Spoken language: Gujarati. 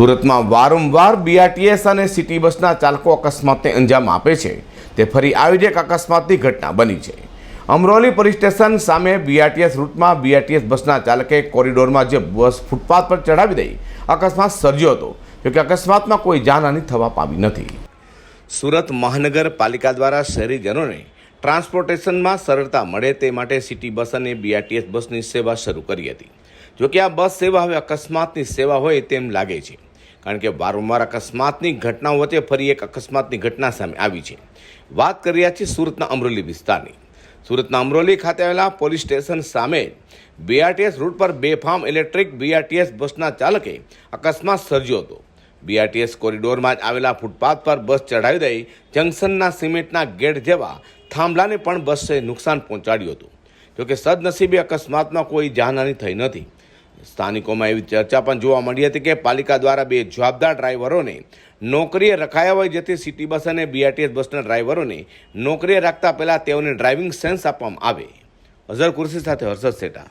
સુરતમાં વારંવાર બીઆરટીએસ અને સિટી બસના ચાલકો અકસ્માતને અંજામ આપે છે. તે ફરી આવી જ એક અકસ્માતની ઘટના બની છે. અમરોલી પોલીસ સ્ટેશન સામે બીઆરટીએસ રૂટમાં બીઆરટીએસ બસના ચાલકે કોરિડોરમાં જે બસ ફૂટપાથ પર ચડાવી દઈ અકસ્માત સર્જ્યો હતો જોકે અકસ્માતમાં કોઈ જાનહાની થવા પામી નથી. સુરત મહાનગરપાલિકા દ્વારા શહેરીજનોને ટ્રાન્સપોર્ટેશનમાં સરળતા મળે તે માટે સિટી બસ અને બીઆરટીએસ બસની સેવા શરૂ કરી હતી. જોકે આ બસ સેવા હવે અકસ્માતની સેવા હોય તેમ લાગે છે. કારણ કે વારંવાર અકસ્માતની ઘટનાઓ વચ્ચે ફરી એક અકસ્માતની ઘટના સામે આવી છે. વાત કરી રહ્યા છીએ સુરતના અમરોલી વિસ્તારની. સુરતના અમરોલી ખાતે આવેલા પોલીસ સ્ટેશન સામે બીઆરટીએસ રૂટ પર બેફામ ઇલેક્ટ્રિક બીઆરટીએસ બસના ચાલકે અકસ્માત સર્જ્યો હતો. બીઆરટીએસ કોરિડોરમાં જ આવેલા ફૂટપાથ પર બસ ચઢાવી દઈ જંકશનના સિમેન્ટના ગેટ જેવા થાંભલાને પણ બસે નુકસાન પહોંચાડ્યું હતું. જોકે સદનસીબે અકસ્માતમાં કોઈ જાનહાની થઈ નથી. સ્થાનિકોમાં એવી ચર્ચા પણ જોવા મળી હતી કે પાલિકા દ્વારા બે જવાબદાર ડ્રાઈવરોને નોકરીએ રખાયા હોય, જેથી સિટી બસ અને બીઆરટીએસ બસના ડ્રાઈવરોને નોકરીએ રાખતા પહેલાં તેઓને ડ્રાઇવિંગ સેન્સ આપવામાં આવે. અઝર કુર્સી સાથે હર્ષદ સેટા.